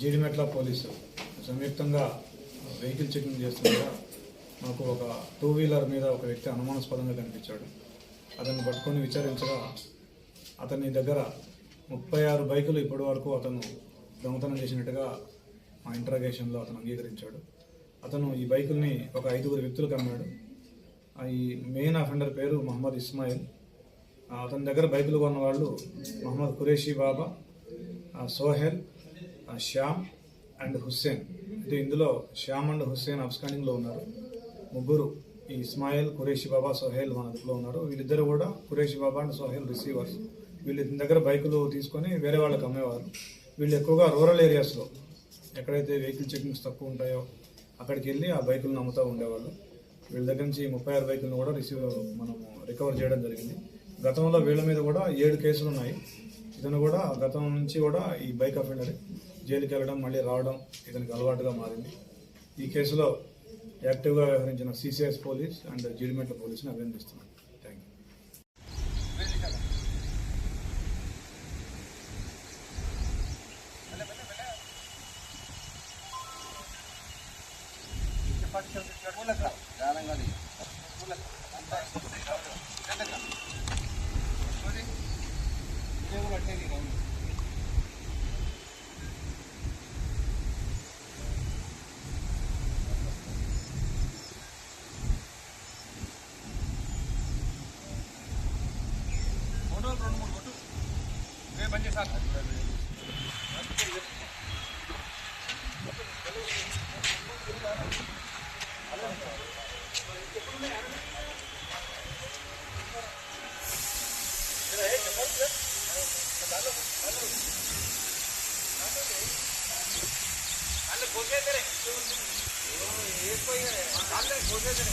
Jeedimetla police సంయుక్తంగా vehicle checking చేస్తుండగా మాకు ఒక టూ వీలర్ మీద ఒక వ్యక్తి అనుమానాస్పదంగా కనిపించాడు. అతన్ని పట్టుకొని విచారించగా అతని దగ్గర ముప్పై ఆరు బైకులు ఇప్పటి వరకు అతను దొంగతనం చేసినట్టుగా మా ఇంటరాగేషన్లో అతను అంగీకరించాడు. అతను ఈ బైకుల్ని ఒక ఐదుగురు వ్యక్తులకు అమ్మాడు ఈ మెయిన్ అఫెండర్ పేరు మహమ్మద్ ఇస్మాయిల్. అతని దగ్గర బైకులు కొన్న వాళ్ళు మహమ్మద్ ఖురేషీ బాబా సోహెల్ శ్యామ్ అండ్ హుస్సేన్. అంటే ఇందులో శ్యామ్ అండ్ హుస్సేన్ అబ్స్కాండింగ్లో ఉన్నారు. ముగ్గురు ఈ ఇస్మాయిల్ కురేషి బాబా సోహేల్ మన అదుపులో ఉన్నారు. వీళ్ళిద్దరు కూడా కురేషి బాబా అండ్ సోహేల్ రిసీవర్స్ వీళ్ళ దగ్గర బైకులు తీసుకొని వేరే వాళ్ళకి అమ్మేవారు. వీళ్ళు ఎక్కువగా రూరల్ ఏరియాస్లో ఎక్కడైతే వెహికల్ చెకింగ్స్ తక్కువ ఉంటాయో అక్కడికి వెళ్ళి ఆ బైకులను అమ్ముతూ ఉండేవాళ్ళు. వీళ్ళ దగ్గర నుంచి ముప్పై ఆరు బైకులను కూడా రిసీవ్ మనం రికవర్ చేయడం జరిగింది. గతంలో వీళ్ళ మీద కూడా ఏడు కేసులు ఉన్నాయి. ఇతను కూడా గతం నుంచి కూడా ఈ బైక్ అఫెండర్. జైలుకి వెళ్ళడం మళ్ళీ రావడం ఇతనికి అలవాటుగా మారింది. ఈ కేసులో యాక్టివ్గా వ్యవహరించిన సిసిఎస్ పోలీస్ అండ్ జీడిమెట్ల పోలీస్ని అభినందిస్తున్నాను. థ్యాంక్ యూ ఒకటి రెండు మూడు కొట్టు ఇదే పని చేసాను కోసేద్దరే కోసేద్దరే